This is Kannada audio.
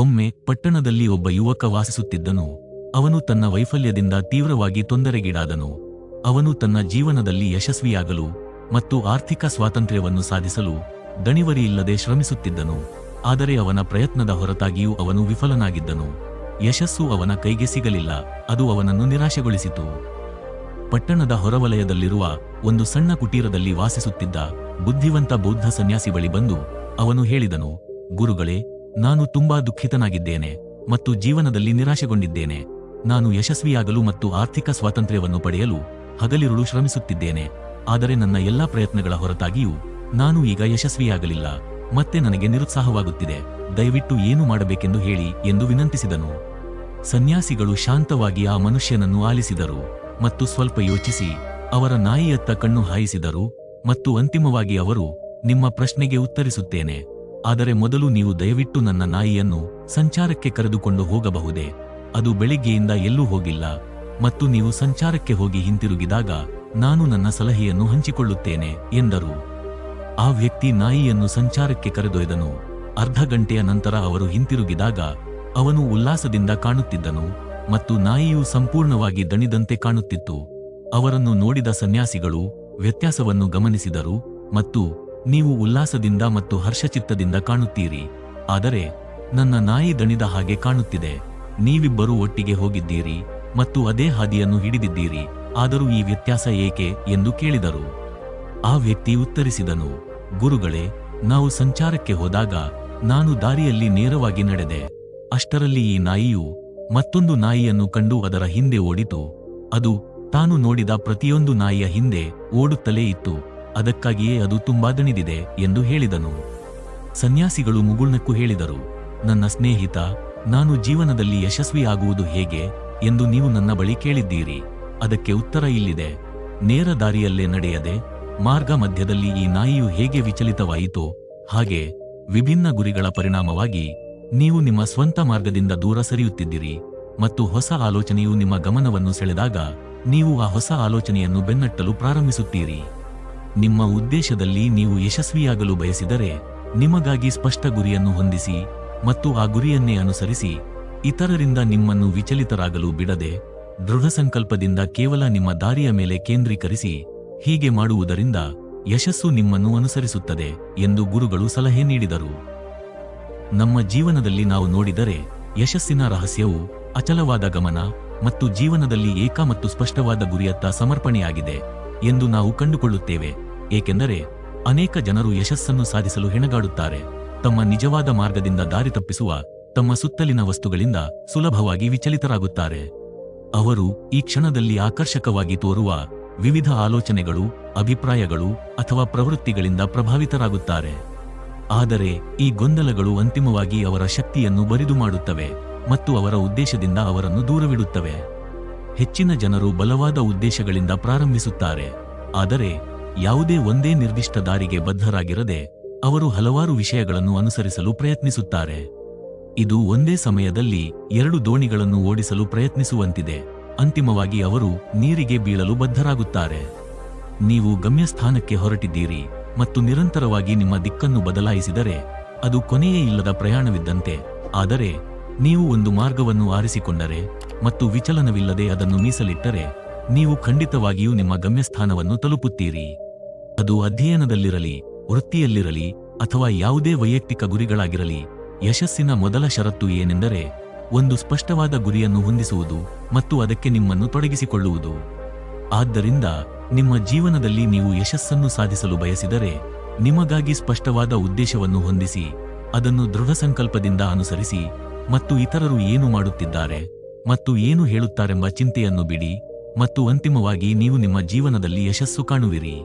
ಒಮ್ಮೆ ಪಟ್ಟಣದಲ್ಲಿ ಒಬ್ಬ ಯುವಕ ವಾಸಿಸುತ್ತಿದ್ದನು. ಅವನು ತನ್ನ ವೈಫಲ್ಯದಿಂದ ತೀವ್ರವಾಗಿ ತೊಂದರೆಗೀಡಾದನು. ಅವನು ತನ್ನ ಜೀವನದಲ್ಲಿ ಯಶಸ್ವಿಯಾಗಲು ಮತ್ತು ಆರ್ಥಿಕ ಸ್ವಾತಂತ್ರ್ಯವನ್ನು ಸಾಧಿಸಲು ದಣಿವರಿಯಿಲ್ಲದೆ ಶ್ರಮಿಸುತ್ತಿದ್ದನು. ಆದರೆ ಅವನ ಪ್ರಯತ್ನದ ಹೊರತಾಗಿಯೂ ಅವನು ವಿಫಲನಾಗಿದ್ದನು. ಯಶಸ್ಸು ಅವನ ಕೈಗೆ ಸಿಗಲಿಲ್ಲ, ಅದು ಅವನನ್ನು ನಿರಾಶೆಗೊಳಿಸಿತು. ಪಟ್ಟಣದ ಹೊರವಲಯದಲ್ಲಿರುವ ಒಂದು ಸಣ್ಣ ಕುಟೀರದಲ್ಲಿ ವಾಸಿಸುತ್ತಿದ್ದ ಬುದ್ಧಿವಂತ ಬೌದ್ಧ ಸನ್ಯಾಸಿ ಬಳಿ ಬಂದು ಅವನು ಹೇಳಿದನು, ಗುರುಗಳೇ ನಾನು ತುಂಬಾ ದುಃಖಿತನಾಗಿದ್ದೇನೆ ಮತ್ತು ಜೀವನದಲ್ಲಿ ನಿರಾಶೆಗೊಂಡಿದ್ದೇನೆ. ನಾನು ಯಶಸ್ವಿಯಾಗಲು ಮತ್ತು ಆರ್ಥಿಕ ಸ್ವಾತಂತ್ರ್ಯವನ್ನು ಪಡೆಯಲು ಹಗಲಿರುಳು ಶ್ರಮಿಸುತ್ತಿದ್ದೇನೆ. ಆದರೆ ನನ್ನ ಎಲ್ಲಾ ಪ್ರಯತ್ನಗಳ ಹೊರತಾಗಿಯೂ ನಾನು ಈಗ ಯಶಸ್ವಿಯಾಗಲಿಲ್ಲ. ಮತ್ತೆ ನನಗೆ ನಿರುತ್ಸಾಹವಾಗುತ್ತಿದೆ. ದಯವಿಟ್ಟು ಏನು ಮಾಡಬೇಕೆಂದು ಹೇಳಿ ಎಂದು ವಿನಂತಿಸಿದನು. ಸನ್ಯಾಸಿಗಳು ಶಾಂತವಾಗಿ ಆ ಮನುಷ್ಯನನ್ನು ಆಲಿಸಿದರು ಮತ್ತು ಸ್ವಲ್ಪ ಯೋಚಿಸಿ ಅವರ ನಾಯಿಯತ್ತ ಕಣ್ಣು ಹಾಯಿಸಿದರು ಮತ್ತು ಅಂತಿಮವಾಗಿ ಅವರು ನಿಮ್ಮ ಪ್ರಶ್ನೆಗೆ ಉತ್ತರಿಸುತ್ತೇನೆ. ಆದರೆ ಮೊದಲು ನೀವು ದಯವಿಟ್ಟು ನನ್ನ ನಾಯಿಯನ್ನು ಸಂಚಾರಕ್ಕೆ ಕರೆದುಕೊಂಡು ಹೋಗಬಹುದೇ? ಅದು ಬೆಳಿಗ್ಗೆಯಿಂದ ಎಲ್ಲೂ ಹೋಗಿಲ್ಲ. ಮತ್ತು ನೀವು ಸಂಚಾರಕ್ಕೆ ಹೋಗಿ ಹಿಂತಿರುಗಿದಾಗ ನಾನು ನನ್ನ ಸಲಹೆಯನ್ನು ಹಂಚಿಕೊಳ್ಳುತ್ತೇನೆ, ಎಂದರು. ಆ ವ್ಯಕ್ತಿ ನಾಯಿಯನ್ನು ಸಂಚಾರಕ್ಕೆ ಕರೆದೊಯ್ದನು. ಅರ್ಧ ಗಂಟೆಯ ನಂತರ ಅವರು ಹಿಂತಿರುಗಿದಾಗ ಅವನು ಉಲ್ಲಾಸದಿಂದ ಕಾಣುತ್ತಿದ್ದನು ಮತ್ತು ನಾಯಿಯು ಸಂಪೂರ್ಣವಾಗಿ ದಣಿದಂತೆ ಕಾಣುತ್ತಿತ್ತು. ಅವರನ್ನು ನೋಡಿದ ಸನ್ಯಾಸಿಗಳು ವ್ಯತ್ಯಾಸವನ್ನು ಗಮನಿಸಿದರು ಮತ್ತು ನೀವು ಉಲ್ಲಾಸದಿಂದ ಮತ್ತು ಹರ್ಷಚಿತ್ತದಿಂದ ಕಾಣುತ್ತೀರಿ. ಆದರೆ ನನ್ನ ನಾಯಿ ದಣಿದ ಹಾಗೆ ಕಾಣುತ್ತಿದೆ. ನೀವಿಬ್ಬರೂ ಒಟ್ಟಿಗೆ ಹೋಗಿದ್ದೀರಿ ಮತ್ತು ಅದೇ ಹಾದಿಯನ್ನು ಹಿಡಿದಿದ್ದೀರಿ. ಆದರೂ ಈ ವ್ಯತ್ಯಾಸ ಏಕೆ ಎಂದು ಕೇಳಿದರು. ಆ ವ್ಯಕ್ತಿ ಉತ್ತರಿಸಿದನು, ಗುರುಗಳೇ, ನಾವು ಸಂಚಾರಕ್ಕೆ ಹೋದಾಗ ನಾನು ದಾರಿಯಲ್ಲಿ ನೇರವಾಗಿ ನಡೆದೆ. ಅಷ್ಟರಲ್ಲಿ ಈ ನಾಯಿಯು ಮತ್ತೊಂದು ನಾಯಿಯನ್ನು ಕಂಡು ಅದರ ಹಿಂದೆ ಓಡಿತು. ಅದು ತಾನು ನೋಡಿದ ಪ್ರತಿಯೊಂದು ನಾಯಿಯ ಹಿಂದೆ ಓಡುತ್ತಲೇ ಇತ್ತು. ಅದಕ್ಕಾಗಿಯೇ ಅದು ತುಂಬಾ ದಣಿದಿದೆ ಎಂದು ಹೇಳಿದನು. ಸನ್ಯಾಸಿಗಳು ಮುಗುಳ್ನಕ್ಕೂ ಹೇಳಿದರು, ನನ್ನ ಸ್ನೇಹಿತ, ನಾನು ಜೀವನದಲ್ಲಿ ಯಶಸ್ವಿಯಾಗುವುದು ಹೇಗೆ ಎಂದು ನೀವು ನನ್ನ ಬಳಿ ಕೇಳಿದ್ದೀರಿ. ಅದಕ್ಕೆ ಉತ್ತರ ಇಲ್ಲಿದೆ. ನೇರ ದಾರಿಯಲ್ಲೇ ನಡೆಯದೆ, ಮಾರ್ಗ ಮಧ್ಯದಲ್ಲಿ ಈ ನಾಯಿಯು ಹೇಗೆ ವಿಚಲಿತವಾಯಿತೋ ಹಾಗೆ ವಿಭಿನ್ನ ಗುರಿಗಳ ಪರಿಣಾಮವಾಗಿ ನೀವು ನಿಮ್ಮ ಸ್ವಂತ ಮಾರ್ಗದಿಂದ ದೂರ ಸರಿಯುತ್ತಿದ್ದೀರಿ ಮತ್ತು ಹೊಸ ಆಲೋಚನೆಯು ನಿಮ್ಮ ಗಮನವನ್ನು ಸೆಳೆದಾಗ ನೀವು ಆ ಹೊಸ ಆಲೋಚನೆಯನ್ನು ಬೆನ್ನಟ್ಟಲು ಪ್ರಾರಂಭಿಸುತ್ತೀರಿ. ನಿಮ್ಮ ಉದ್ದೇಶದಲ್ಲಿ ನೀವು ಯಶಸ್ವಿಯಾಗಲು ಬಯಸಿದರೆ ನಿಮಗಾಗಿ ಸ್ಪಷ್ಟ ಗುರಿಯನ್ನು ಹೊಂದಿಸಿ ಮತ್ತು ಆ ಗುರಿಯನ್ನೇ ಅನುಸರಿಸಿ, ಇತರರಿಂದ ನಿಮ್ಮನ್ನು ವಿಚಲಿತರಾಗಲು ಬಿಡದೆ ದೃಢ ಸಂಕಲ್ಪದಿಂದ ಕೇವಲ ನಿಮ್ಮ ದಾರಿಯ ಮೇಲೆ ಕೇಂದ್ರೀಕರಿಸಿ ಹೀಗೆ ಮಾಡುವುದರಿಂದ ಯಶಸ್ಸು ನಿಮ್ಮನ್ನು ಅನುಸರಿಸುತ್ತದೆ ಎಂದು ಗುರುಗಳು ಸಲಹೆ ನೀಡಿದರು. ನಮ್ಮ ಜೀವನದಲ್ಲಿ ನಾವು ನೋಡಿದರೆ ಯಶಸ್ಸಿನ ರಹಸ್ಯವು ಅಚಲವಾದ ಗಮನ ಮತ್ತು ಜೀವನದಲ್ಲಿ ಏಕ ಮತ್ತು ಸ್ಪಷ್ಟವಾದ ಗುರಿಯತ್ತ ಸಮರ್ಪಣೆಯಾಗಿದೆ ಎಂದು ನಾವು ಕಂಡುಕೊಳ್ಳುತ್ತೇವೆ. ಏಕೆಂದರೆ ಅನೇಕ ಜನರು ಯಶಸ್ಸನ್ನು ಸಾಧಿಸಲು ಹೆಣಗಾಡುತ್ತಾರೆ. ತಮ್ಮ ನಿಜವಾದ ಮಾರ್ಗದಿಂದ ದಾರಿ ತಪ್ಪಿಸುವ, ತಮ್ಮ ಸುತ್ತಲಿನ ವಸ್ತುಗಳಿಂದ ಸುಲಭವಾಗಿ ವಿಚಲಿತರಾಗುತ್ತಾರೆ. ಅವರು ಈ ಕ್ಷಣದಲ್ಲಿ ಆಕರ್ಷಕವಾಗಿ ತೋರುವ ವಿವಿಧ ಆಲೋಚನೆಗಳು, ಅಭಿಪ್ರಾಯಗಳು ಅಥವಾ ಪ್ರವೃತ್ತಿಗಳಿಂದ ಪ್ರಭಾವಿತರಾಗುತ್ತಾರೆ. ಆದರೆ ಈ ಗೊಂದಲಗಳು ಅಂತಿಮವಾಗಿ ಅವರ ಶಕ್ತಿಯನ್ನು ಬರಿದು ಮಾಡುತ್ತವೆ ಮತ್ತು ಅವರ ಉದ್ದೇಶದಿಂದ ಅವರನ್ನು ದೂರವಿಡುತ್ತವೆ. ಹೆಚ್ಚಿನ ಜನರು ಬಲವಾದ ಉದ್ದೇಶಗಳಿಂದ ಪ್ರಾರಂಭಿಸುತ್ತಾರೆ. ಆದರೆ ಯಾವುದೇ ಒಂದೇ ನಿರ್ದಿಷ್ಟ ದಾರಿಗೆ ಬದ್ಧರಾಗಿರದೆ ಅವರು ಹಲವಾರು ವಿಷಯಗಳನ್ನು ಅನುಸರಿಸಲು ಪ್ರಯತ್ನಿಸುತ್ತಾರೆ. ಇದು ಒಂದೇ ಸಮಯದಲ್ಲಿ ಎರಡು ದೋಣಿಗಳನ್ನು ಓಡಿಸಲು ಪ್ರಯತ್ನಿಸುವಂತಿದೆ. ಅಂತಿಮವಾಗಿ ಅವರು ನೀರಿಗೆ ಬೀಳಲು ಬದ್ಧರಾಗುತ್ತಾರೆ. ನೀವು ಗಮ್ಯಸ್ಥಾನಕ್ಕೆ ಹೊರಟಿದ್ದೀರಿ ಮತ್ತು ನಿರಂತರವಾಗಿ ನಿಮ್ಮ ದಿಕ್ಕನ್ನು ಬದಲಾಯಿಸಿದರೆ ಅದು ಕೊನೆಯೇ ಇಲ್ಲದ ಪ್ರಯಾಣವಿದ್ದಂತೆ. ಆದರೆ ನೀವು ಒಂದು ಮಾರ್ಗವನ್ನು ಆರಿಸಿಕೊಂಡರೆ ಮತ್ತು ವಿಚಲನವಿಲ್ಲದೆ ಅದನ್ನು ಮೀಸಲಿಟ್ಟರೆ ನೀವು ಖಂಡಿತವಾಗಿಯೂ ನಿಮ್ಮ ಗಮ್ಯಸ್ಥಾನವನ್ನು ತಲುಪುತ್ತೀರಿ. ಅದು ಅಧ್ಯಯನದಲ್ಲಿರಲಿ, ವೃತ್ತಿಯಲ್ಲಿರಲಿ ಅಥವಾ ಯಾವುದೇ ವೈಯಕ್ತಿಕ ಗುರಿಗಳಾಗಿರಲಿ, ಯಶಸ್ಸಿನ ಮೊದಲ ಷರತ್ತು ಏನೆಂದರೆ ಒಂದು ಸ್ಪಷ್ಟವಾದ ಗುರಿಯನ್ನು ಹೊಂದಿಸುವುದು ಮತ್ತು ಅದಕ್ಕೆ ನಿಮ್ಮನ್ನು ತೊಡಗಿಸಿಕೊಳ್ಳುವುದು. ಆದ್ದರಿಂದ ನಿಮ್ಮ ಜೀವನದಲ್ಲಿ ನೀವು ಯಶಸ್ಸನ್ನು ಸಾಧಿಸಲು ಬಯಸಿದರೆ ನಿಮಗಾಗಿ ಸ್ಪಷ್ಟವಾದ ಉದ್ದೇಶವನ್ನು ಹೊಂದಿಸಿ, ಅದನ್ನು ದೃಢ ಸಂಕಲ್ಪದಿಂದ ಅನುಸರಿಸಿ ಮತ್ತು ಇತರರು ಏನು ಮಾಡುತ್ತಿದ್ದಾರೆ ಮತ್ತು ಏನು ಹೇಳುತ್ತಾರೆಂಬ ಚಿಂತೆಯನ್ನು ಬಿಡಿ ಮತ್ತು ಅಂತಿಮವಾಗಿ ನೀವು ನಿಮ್ಮ ಜೀವನದಲ್ಲಿ ಯಶಸ್ಸು ಕಾಣುವಿರಿ.